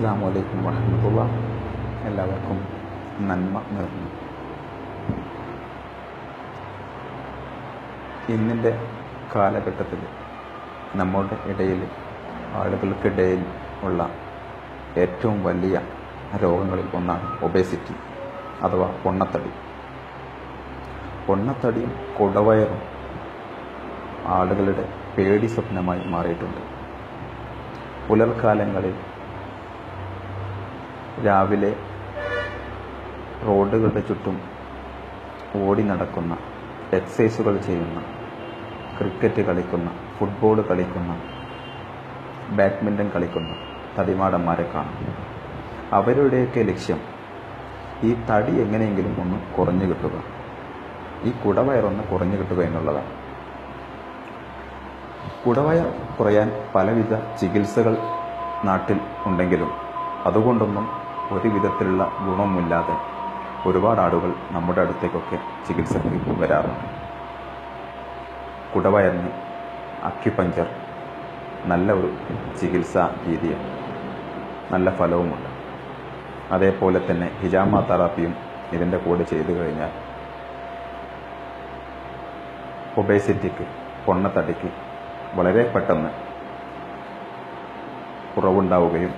അസ്സാം വലൈക്കും വരഹമുല്ല എല്ലാവർക്കും നന്മ നൽകുന്നു ഇന്നിന്റെ കാലഘട്ടത്തിൽ നമ്മുടെ ഇടയിൽ ആളുകൾക്കിടയിൽ ഉള്ള ഏറ്റവും വലിയ രോഗങ്ങളിൽ ഒന്നാണ് ഒബേസിറ്റി അഥവാ പൊണ്ണത്തടി. പൊണ്ണത്തടിയും കുടവയറും ആളുകളുടെ പേടി സ്വപ്നമായി മാറിയിട്ടുണ്ട്. പുലർക്കാലങ്ങളിൽ രാവിലെ റോഡുകളുടെ ചുറ്റും ഓടി നടക്കുന്ന എക്സസൈസുകൾ ചെയ്യുന്ന ക്രിക്കറ്റ് കളിക്കുന്ന ഫുട്ബോൾ കളിക്കുന്ന ബാഡ്മിന്റൺ കളിക്കുന്ന തടിമാടന്മാരെ കാണും. അവരുടെയൊക്കെ ലക്ഷ്യം ഈ തടി എങ്ങനെയെങ്കിലും ഒന്ന് കുറഞ്ഞു കിട്ടുക. ഈ കുടവയറൊന്ന് കുറഞ്ഞു കിട്ടുക എന്നുള്ളതാണ്. കുടവയർ കുറയാൻ പലവിധ ചികിത്സകൾ നാട്ടിൽ ഉണ്ടെങ്കിലും അതുകൊണ്ടൊന്നും ഒരു വിധത്തിലുള്ള ഗുണമില്ലാതെ ഒരുപാട് ആടുകൾ നമ്മുടെ അടുത്തേക്കൊക്കെ ചികിത്സയ്ക്ക് വരാറുണ്ട്. കുടവയറിന് അക്യുപഞ്ചർ നല്ല ഒരു ചികിത്സാ രീതിയാണ്. നല്ല ഫലവുമുണ്ട്. അതേപോലെ തന്നെ ഹിജാമ തെറാപ്പിയും ഇതിന്റെ കൂടെ ചെയ്തു കഴിഞ്ഞാൽ ഒബേസിറ്റിക്ക് പൊണ്ണത്തടിക്ക് വളരെ പെട്ടെന്ന് കുറവുണ്ടാവുകയും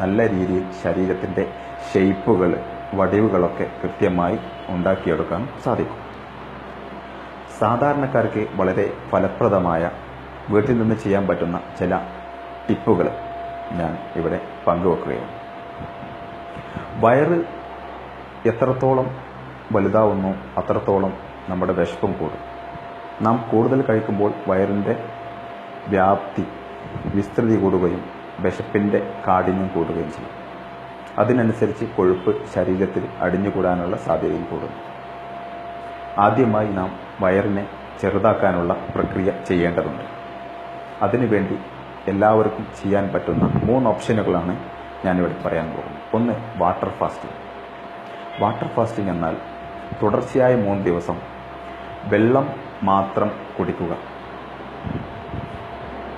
നല്ല രീതിയിൽ ശരീരത്തിന്റെ ഷെയ്പ്പുകൾ വടിവുകളൊക്കെ കൃത്യമായി ഉണ്ടാക്കിയെടുക്കാൻ സാധിക്കും. സാധാരണക്കാർക്ക് വളരെ ഫലപ്രദമായ വീട്ടിൽ നിന്ന് ചെയ്യാൻ പറ്റുന്ന ചില ടിപ്പുകൾ ഞാൻ ഇവിടെ പങ്കുവെക്കുകയാണ്. വയറ് എത്രത്തോളം വലുതാവുന്നു അത്രത്തോളം നമ്മുടെ വിശപ്പും കൂടും. നാം കൂടുതൽ കഴിക്കുമ്പോൾ വയറിന്റെ വ്യാപ്തി വിസ്തൃതി കൂടുകയും വിശപ്പിന്റെ കാഠിന്യം കൂടുകയും ചെയ്യും. അതിനനുസരിച്ച് കൊഴുപ്പ് ശരീരത്തിൽ അടിഞ്ഞുകൂടാനുള്ള സാധ്യതയും കൂടുന്നു. ആദ്യമായി നാം വയറിനെ ചെറുതാക്കാനുള്ള പ്രക്രിയ ചെയ്യേണ്ടതുണ്ട്. അതിനുവേണ്ടി എല്ലാവർക്കും ചെയ്യാൻ പറ്റുന്ന മൂന്ന് ഓപ്ഷനുകളാണ് ഞാനിവിടെ പറയാൻ പോകുന്നത്. ഒന്ന് വാട്ടർ ഫാസ്റ്റിംഗ്. വാട്ടർ ഫാസ്റ്റിംഗ് എന്നാൽ തുടർച്ചയായ മൂന്ന് ദിവസം വെള്ളം മാത്രം കുടിക്കുക.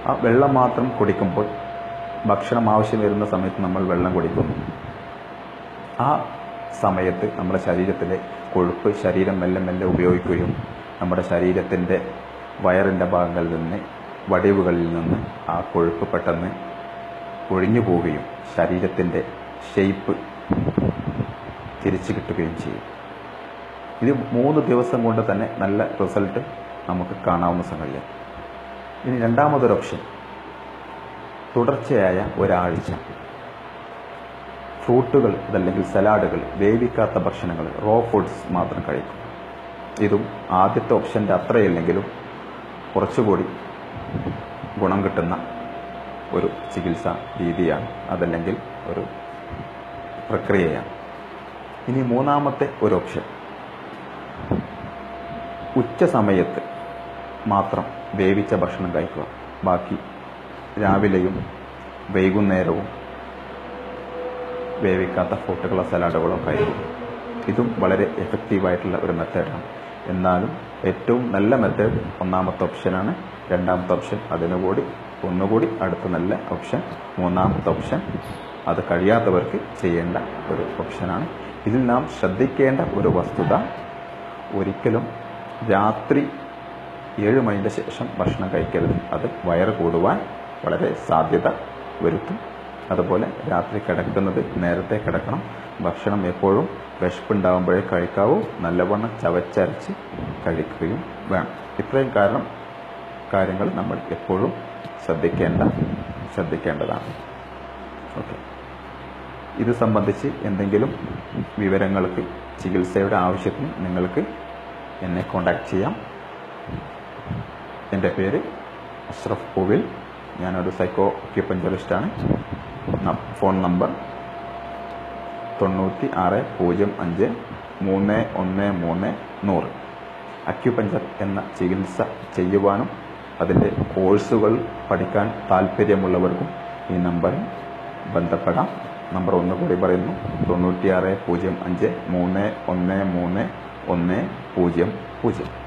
ആ വെള്ളം മാത്രം കുടിക്കുമ്പോൾ ഭക്ഷണം ആവശ്യം വരുന്ന സമയത്ത് നമ്മൾ വെള്ളം കുടിക്കുന്നു ആ സമയത്ത് നമ്മുടെ ശരീരത്തിലെ കൊഴുപ്പ് ശരീരം മെല്ലെ മെല്ലെ ഉപയോഗിക്കുകയും നമ്മുടെ ശരീരത്തിന്റെ വയറിന്റെ ഭാഗങ്ങളിൽ നിന്ന് വടിവുകളിൽ നിന്ന് ആ കൊഴുപ്പ് പെട്ടെന്ന് ഒഴിഞ്ഞു പോവുകയും ശരീരത്തിന്റെ ഷെയ്പ്പ് തിരിച്ചു കിട്ടുകയും ചെയ്യും. ഇത് മൂന്ന് ദിവസം കൊണ്ട് തന്നെ നല്ല റിസൾട്ട് നമുക്ക് കാണാവുന്ന സംഗതിയാണ്. ഇനി രണ്ടാമതൊരു ഓപ്ഷൻ തുടർച്ചയായ ഒരാഴ്ച. ഫ്രൂട്ടുകൾ അതല്ലെങ്കിൽ സലാഡുകൾ വേവിക്കാത്ത ഭക്ഷണങ്ങൾ റോ ഫുഡ്സ് മാത്രം കഴിക്കും. ഇതും ആദ്യത്തെ ഓപ്ഷന്റെ അത്രയല്ലെങ്കിലും കുറച്ചുകൂടി ഗുണം കിട്ടുന്ന ഒരു ചികിത്സാ രീതിയാണ് അതല്ലെങ്കിൽ ഒരു പ്രക്രിയയാണ്. ഇനി മൂന്നാമത്തെ ഒരു ഓപ്ഷൻ ഉച്ച സമയത്ത് മാത്രം വേവിച്ച ഭക്ഷണം കഴിക്കുക. ബാക്കി രാവിലെയും വൈകുന്നേരവും വേവിക്കാത്ത ഫ്രൂട്ടുകളോ സലാഡുകളോ കഴിക്കും ഇതും വളരെ എഫക്റ്റീവായിട്ടുള്ള ഒരു മെത്തേഡാണ് എന്നാലും ഏറ്റവും നല്ല മെത്തേഡ് ഒന്നാമത്തെ ഓപ്ഷനാണ് രണ്ടാമത്തെ ഓപ്ഷൻ അതിനുകൂടി ഒന്നുകൂടി അടുത്ത നല്ല ഓപ്ഷൻ മൂന്നാമത്തെ ഓപ്ഷൻ അത് കഴിയാത്തവർക്ക് ചെയ്യേണ്ട ഒരു ഓപ്ഷനാണ് ഇതിൽ നാം ശ്രദ്ധിക്കേണ്ട ഒരു വസ്തുത ഒരിക്കലും രാത്രി ഏഴ് മണിന്റെ ശേഷം ഭക്ഷണം കഴിക്കരുത്. അത് വയറ് കൂടുവാൻ വളരെ സാധ്യത വരുത്തും. അതുപോലെ രാത്രി കിടക്കുന്നത് നേരത്തെ കിടക്കണം. ഭക്ഷണം എപ്പോഴും വിശപ്പുണ്ടാകുമ്പോഴേ കഴിക്കാവൂ. നല്ലവണ്ണം ചവച്ചരച്ച് കഴിക്കുകയും വേണം. ഇത്രയും കാരണം കാര്യങ്ങൾ നമ്മൾ എപ്പോഴും ശ്രദ്ധിക്കേണ്ട ശ്രദ്ധിക്കേണ്ടതാണ്. ഓക്കെ. ഇത് സംബന്ധിച്ച് എന്തെങ്കിലും വിവരങ്ങൾക്ക് ചികിത്സയുടെ ആവശ്യത്തിന് നിങ്ങൾക്ക് എന്നെ കോണ്ടാക്ട് ചെയ്യാം. എന്റെ പേര് അഷ്റഫ് പൂവിൽ. ഞാനൊരു സൈക്കോ ക്യൂപ്പഞ്ചലിസ്റ്റാണ് ഫോൺ നമ്പർ തൊണ്ണൂറ്റി ആറ് പൂജ്യം അഞ്ച് മൂന്ന് ഒന്ന് മൂന്ന് നൂറ്. അക്യുപഞ്ചർ എന്ന ചികിത്സ ചെയ്യുവാനും അതിന്റെ കോഴ്സുകൾ പഠിക്കാൻ താല്പര്യമുള്ളവർക്കും ഈ നമ്പറിൽ ബന്ധപ്പെടാം. നമ്പർ ഒന്ന് കൂടി പറയുന്നു. തൊണ്ണൂറ്റിയാറ് പൂജ്യം അഞ്ച് മൂന്ന് ഒന്ന് മൂന്ന് ഒന്ന് പൂജ്യം പൂജ്യം.